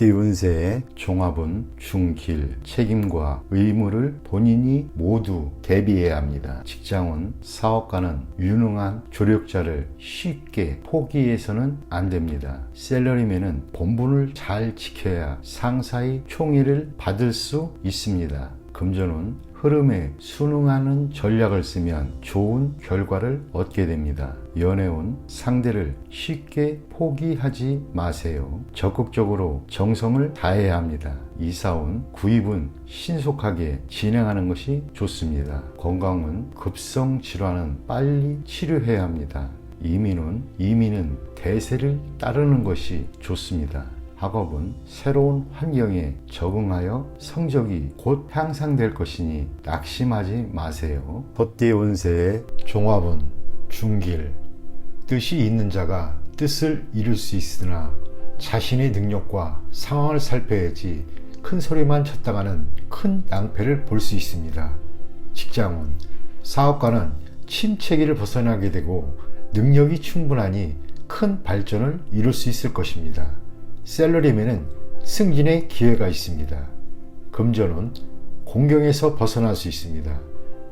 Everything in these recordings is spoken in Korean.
법대 운세의 종합은 중길, 책임과 의무를 본인이 모두 대비해야 합니다. 직장은 사업가는 유능한 조력자를 쉽게 포기해서는 안 됩니다. 셀러리맨은 본분을 잘 지켜야 상사의 총애를 받을 수 있습니다. 금전은 흐름에 순응하는 전략을 쓰면 좋은 결과를 얻게 됩니다. 연애운 상대를 쉽게 포기하지 마세요. 적극적으로 정성을 다해야 합니다. 이사운 구입은 신속하게 진행하는 것이 좋습니다. 건강은 급성 질환은 빨리 치료해야 합니다. 이민은 이민은 대세를 따르는 것이 좋습니다. 학업은 새로운 환경에 적응하여 성적이 곧 향상될 것이니 낙심하지 마세요. 헛띠 운세의 종합은 중길 뜻이 있는 자가 뜻을 이룰 수 있으나 자신의 능력과 상황을 살펴야지 큰 소리만 쳤다가는 큰 낭패를 볼 수 있습니다. 직장은 사업가는 침체기를 벗어나게 되고 능력이 충분하니 큰 발전을 이룰 수 있을 것입니다. 셀러리맨은 승진의 기회가 있습니다. 금전은 공경에서 벗어날 수 있습니다.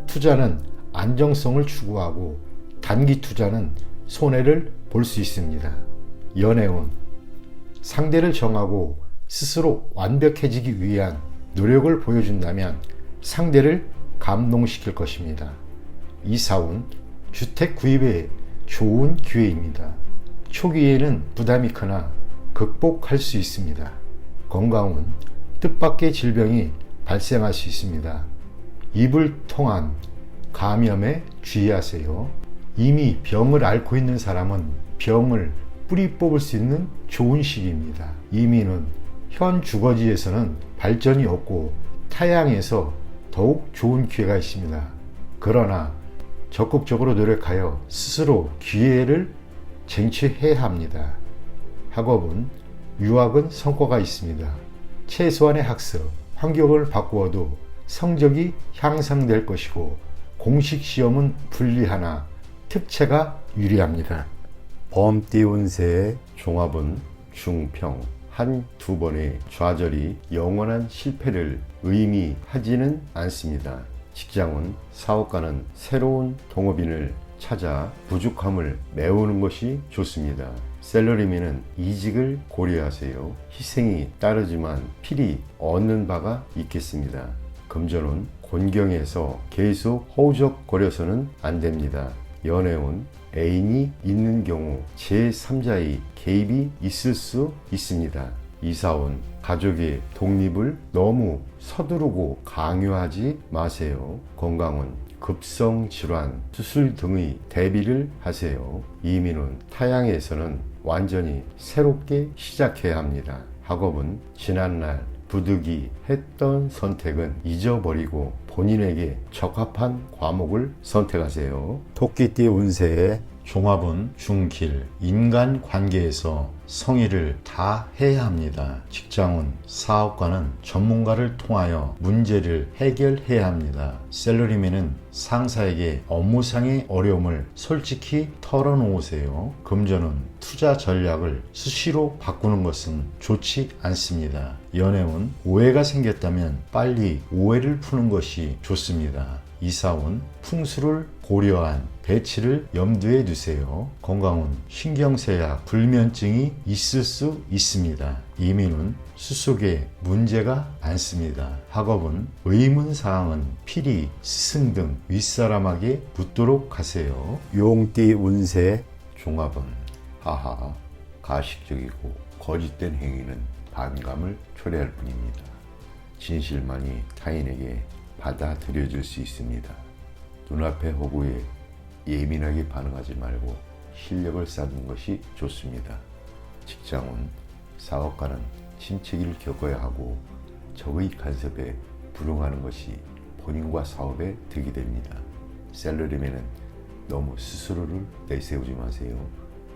투자는 안정성을 추구하고 단기 투자는 손해를 볼 수 있습니다. 연애운 상대를 정하고 스스로 완벽해지기 위한 노력을 보여준다면 상대를 감동시킬 것입니다. 이사운 주택 구입에 좋은 기회입니다. 초기에는 부담이 크나 극복할 수 있습니다. 건강은 뜻밖의 질병이 발생할 수 있습니다. 입을 통한 감염에 주의하세요. 이미 병을 앓고 있는 사람은 병을 뿌리 뽑을 수 있는 좋은 시기입니다. 이민은 현 주거지에서는 발전이 없고 타양에서 더욱 좋은 기회가 있습니다. 그러나 적극적으로 노력하여 스스로 기회를 쟁취해야 합니다. 학업은 유학은 성과가 있습니다. 최소한의 학습, 환경을 바꾸어도 성적이 향상될 것이고 공식 시험은 불리하나 특채가 유리합니다. 범띠 운세의 종합은 중평 한 두 번의 좌절이 영원한 실패를 의미하지는 않습니다. 직장은 사업가는 새로운 동업인을 찾아 부족함을 메우는 것이 좋습니다. 셀러리맨은 이직을 고려하세요. 희생이 따르지만 필히 얻는 바가 있겠습니다. 금전은 곤경에서 계속 허우적거려서는 안 됩니다. 연애운 애인이 있는 경우 제3자의 개입이 있을 수 있습니다. 이사온 가족의 독립을 너무 서두르고 강요하지 마세요. 건강은 급성 질환, 수술 등의 대비를 하세요. 이민은 타양에서는 완전히 새롭게 시작해야 합니다. 학업은 지난날 부득이 했던 선택은 잊어버리고 본인에게 적합한 과목을 선택하세요. 토끼띠 운세의 종합은 중길, 인간 관계에서 성의를 다 해야 합니다. 직장은 사업가는 전문가를 통하여 문제를 해결해야 합니다. 셀러리맨은 상사에게 업무상의 어려움을 솔직히 털어놓으세요. 금전은 투자 전략을 수시로 바꾸는 것은 좋지 않습니다. 연애운 오해가 생겼다면 빨리 오해를 푸는 것이 좋습니다. 이사운 풍수를 고려한 배치를 염두에 두세요. 건강은 신경쇠약, 불면증이 있을 수 있습니다. 이민은 수속에 문제가 많습니다. 학업은 의문사항은 필히 스승 등 윗사람에게 묻도록 하세요. 용띠 운세 종합은 하하 가식적이고 거짓된 행위는 반감을 초래할 뿐입니다. 진실만이 타인에게 받아들여질 수 있습니다. 눈앞의 호구에 예민하게 반응하지 말고 실력을 쌓는 것이 좋습니다. 직장은 사업가는 침체기를 겪어야 하고 적의 간섭에 불응하는 것이 본인과 사업에 득이 됩니다. 셀러리맨은 너무 스스로를 내세우지 마세요.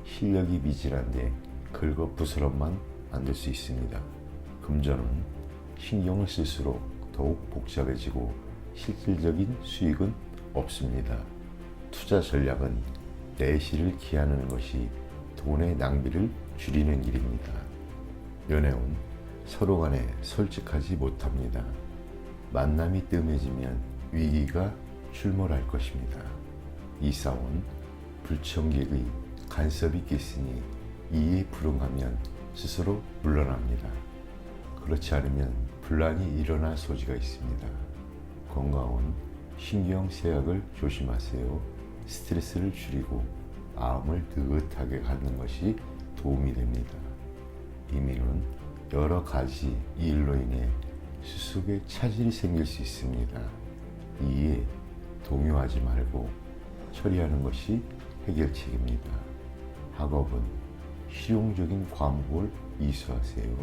실력이 미진한데 긁어 부스럼만 만들 수 있습니다. 금전은 신경을 쓸수록 더욱 복잡해지고 실질적인 수익은 없습니다. 투자 전략은 내실을 기하는 것이 돈의 낭비를 줄이는 일입니다. 연애운 서로 간에 솔직하지 못합니다. 만남이 뜸해지면 위기가 출몰할 것입니다. 이사원 불청객의 간섭이 있겠으니 이에 불응하면 스스로 물러납니다. 그렇지 않으면 분란이 일어날 소지가 있습니다. 건강은 신경 쇠약을 조심하세요. 스트레스를 줄이고 마음을 느긋하게 갖는 것이 도움이 됩니다. 이민은 여러 가지 일로 인해 수속에 차질이 생길 수 있습니다. 이에 동요하지 말고 처리하는 것이 해결책입니다. 학업은 실용적인 과목을 이수하세요.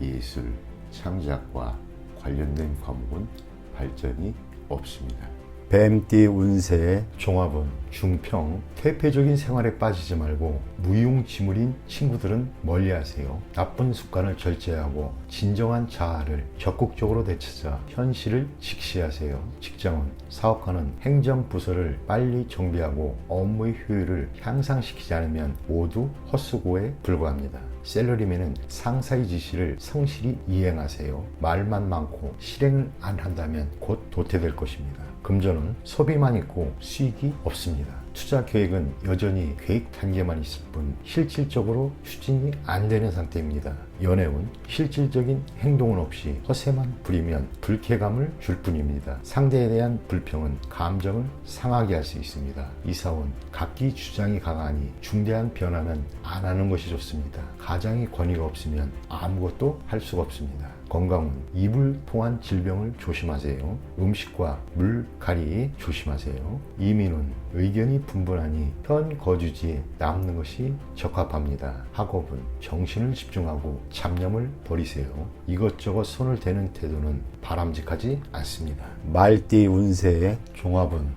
예술, 창작과 관련된 과목은 발전이 없습니다. 뱀띠 운세의 종합은 중평, 퇴폐적인 생활에 빠지지 말고 무용지물인 친구들은 멀리하세요. 나쁜 습관을 절제하고 진정한 자아를 적극적으로 되찾아 현실을 직시하세요. 직장은 사업가는 행정 부서를 빨리 정비하고 업무의 효율을 향상시키지 않으면 모두 헛수고에 불과합니다. 셀러리맨은 상사의 지시를 성실히 이행하세요. 말만 많고 실행을 안 한다면 곧 도태될 것입니다. 금전은 소비만 있고 수익이 없습니다. 투자 계획은 여전히 계획 단계만 있을 뿐 실질적으로 추진이 안 되는 상태입니다. 연애운 실질적인 행동은 없이 허세만 부리면 불쾌감을 줄 뿐입니다. 상대에 대한 불평은 감정을 상하게 할 수 있습니다. 이사원 각기 주장이 강하니 중대한 변화는 안 하는 것이 좋습니다. 가장의 권위가 없으면 아무것도 할 수가 없습니다. 건강은 입을 통한 질병을 조심하세요. 음식과 물 가리 조심하세요. 이민은 의견이 분분하니 현 거주지에 남는 것이 적합합니다. 학업은 정신을 집중하고 잡념을 버리세요. 이것저것 손을 대는 태도는 바람직하지 않습니다. 말띠 운세의 종합은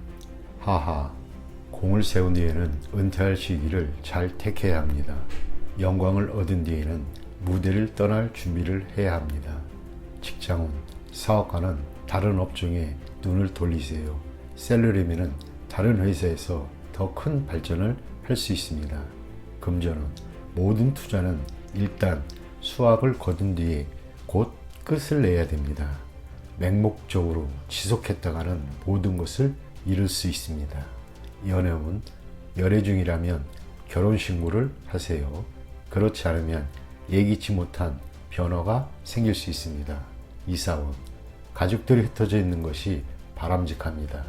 하하 공을 세운 뒤에는 은퇴할 시기를 잘 택해야 합니다. 영광을 얻은 뒤에는 무대를 떠날 준비를 해야 합니다. 직장은 사업가는 다른 업종에 눈을 돌리세요. 셀러리맨은 다른 회사에서 더 큰 발전을 할 수 있습니다. 금전은 모든 투자는 일단 수확을 거둔 뒤에 곧 끝을 내야 됩니다. 맹목적으로 지속했다가는 모든 것을 잃을 수 있습니다. 연애운 열애 중이라면 결혼 신고를 하세요. 그렇지 않으면 예기치 못한 변화가 생길 수 있습니다. 이사원 가족들이 흩어져 있는 것이 바람직합니다.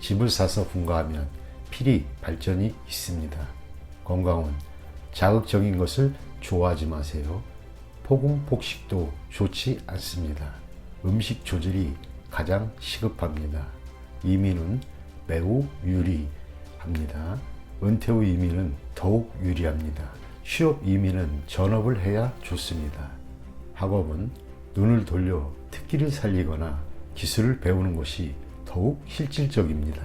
집을 사서 분가하면 필히 발전이 있습니다. 건강은 자극적인 것을 좋아하지 마세요. 폭음 폭식도 좋지 않습니다. 음식 조절이 가장 시급합니다. 이민은 매우 유리합니다. 은퇴 후 이민은 더욱 유리합니다. 취업 이민은 전업을 해야 좋습니다. 학업은 눈을 돌려 특기를 살리거나 기술을 배우는 것이 더욱 실질적입니다.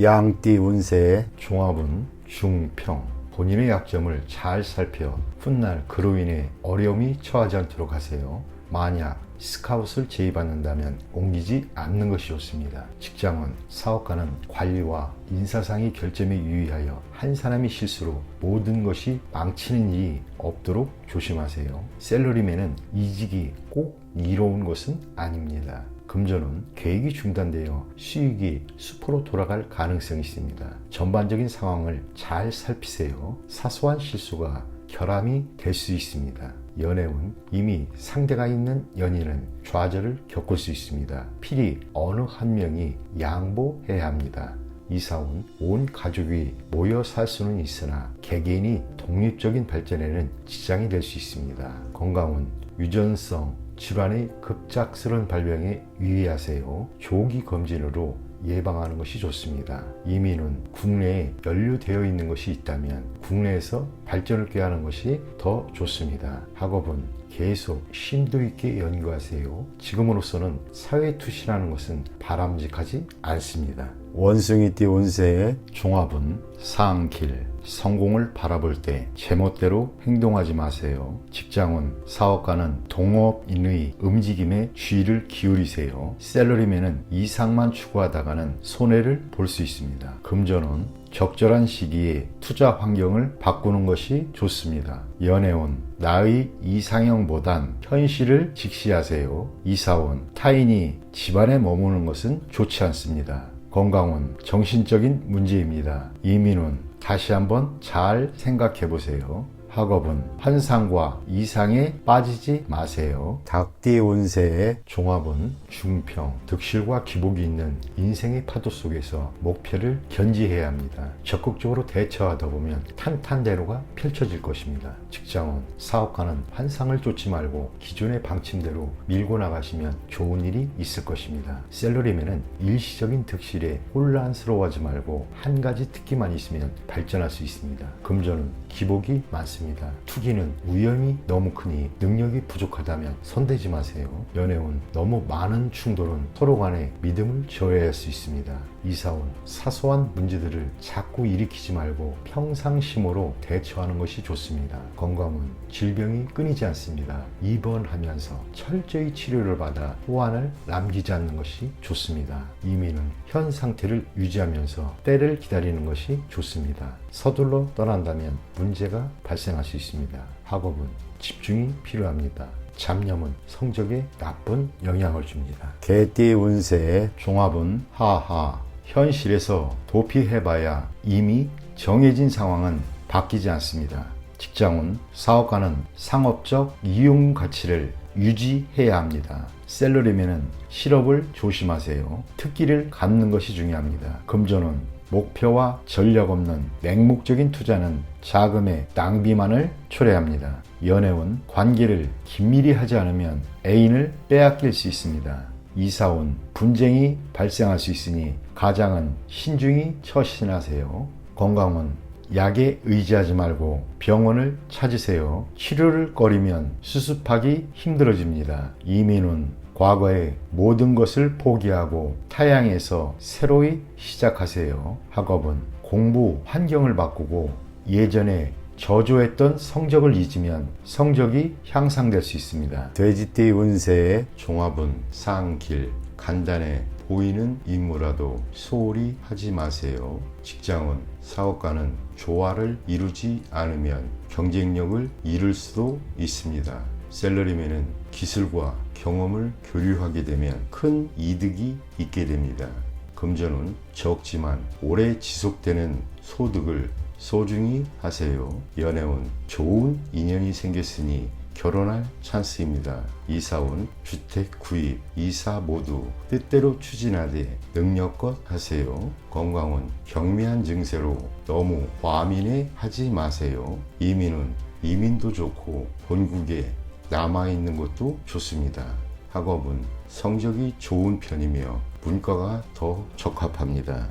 양띠 운세의 종합은 중평. 본인의 약점을 잘 살펴 훗날 그로 인해 어려움이 처하지 않도록 하세요. 만약 스카웃을 제의받는다면 옮기지 않는 것이 좋습니다. 직장은 사업가는 관리와 인사상의 결점에 유의하여 한 사람의 실수로 모든 것이 망치는 일이 없도록 조심하세요. 셀러리맨은 이직이 꼭 이로운 것은 아닙니다. 금전은 계획이 중단되어 수익이 수포로 돌아갈 가능성이 있습니다. 전반적인 상황을 잘 살피세요. 사소한 실수가 결함이 될 수 있습니다. 연애운 이미 상대가 있는 연인은 좌절을 겪을 수 있습니다. 필히 어느 한 명이 양보해야 합니다. 이사운 온 가족이 모여 살 수는 있으나 개개인이 독립적인 발전에는 지장이 될 수 있습니다. 건강은 유전성 질환의 급작스러운 발병에 유의하세요. 조기 검진으로 예방하는 것이 좋습니다. 이민은 국내에 연루되어 있는 것이 있다면 국내에서 발전을 꾀하는 것이 더 좋습니다. 학업은 계속 심도 있게 연구하세요. 지금으로서는 사회 투신하는 것은 바람직하지 않습니다. 원숭이띠 운세의 종합은 상길, 성공을 바라볼 때 제멋대로 행동하지 마세요. 직장은 사업가는 동업인의 움직임에 주의를 기울이세요. 셀러리맨은 이상만 추구하다가는 손해를 볼 수 있습니다. 금전은 적절한 시기에 투자 환경을 바꾸는 것이 좋습니다. 연애운 나의 이상형보단 현실을 직시하세요. 이사원 타인이 집안에 머무는 것은 좋지 않습니다. 건강운 정신적인 문제입니다. 이민운 다시 한번 잘 생각해 보세요. 학업은 환상과 이상에 빠지지 마세요. 닭띠 운세의 종합은 중평, 득실과 기복이 있는 인생의 파도 속에서 목표를 견지해야 합니다. 적극적으로 대처하다 보면 탄탄대로가 펼쳐질 것입니다. 직장은 사업가는 환상을 쫓지 말고 기존의 방침대로 밀고 나가시면 좋은 일이 있을 것입니다. 셀러리맨은 일시적인 득실에 혼란스러워하지 말고 한 가지 특기만 있으면 발전할 수 있습니다. 금전은 기복이 많습니다. 투기는 위험이 너무 크니 능력이 부족하다면 손대지 마세요. 연애운 너무 많은 충돌은 서로 간에 믿음을 저해할 수 있습니다. 이사운 사소한 문제들을 자꾸 일으키지 말고 평상심으로 대처하는 것이 좋습니다. 건강은 질병이 끊이지 않습니다. 입원하면서 철저히 치료를 받아 후환을 남기지 않는 것이 좋습니다. 이민은 현 상태를 유지하면서 때를 기다리는 것이 좋습니다. 서둘러 떠난다면 문제가 발생 할 수 있습니다. 학업은 집중이 필요합니다. 잡념은 성적에 나쁜 영향을 줍니다. 개띠 운세의 종합은 하하 현실에서 도피해봐야 이미 정해진 상황은 바뀌지 않습니다. 직장은 사업가는 상업적 이용 가치를 유지해야 합니다. 셀러리맨은 실업을 조심하세요. 특기를 갖는 것이 중요합니다. 금전은 목표와 전략 없는 맹목적인 투자는 자금의 낭비만을 초래합니다. 연애운 관계를 긴밀히 하지 않으면 애인을 빼앗길 수 있습니다. 이사온 분쟁이 발생할 수 있으니 가장은 신중히 처신하세요. 건강은 약에 의지하지 말고 병원을 찾으세요. 치료를 꺼리면 수습하기 힘들어집니다. 이민은 과거의 모든 것을 포기하고 타양에서 새로이 시작하세요. 학업은 공부 환경을 바꾸고 예전에 저조했던 성적을 잊으면 성적이 향상될 수 있습니다. 돼지띠 운세의 종합은 상길, 간단해 보이는 임무라도 소홀히 하지 마세요. 직장은 사업가는 조화를 이루지 않으면 경쟁력을 잃을 수도 있습니다. 셀러리맨은 기술과 경험을 교류하게 되면 큰 이득이 있게 됩니다. 금전은 적지만 오래 지속되는 소득을 소중히 하세요. 연애운 좋은 인연이 생겼으니 결혼할 찬스입니다. 이사운 주택 구입, 이사 모두 뜻대로 추진하되 능력껏 하세요. 건강은 경미한 증세로 너무 과민해 하지 마세요. 이민은 이민도 좋고 본국에 남아있는 것도 좋습니다. 학업은 성적이 좋은 편이며 문과가 더 적합합니다.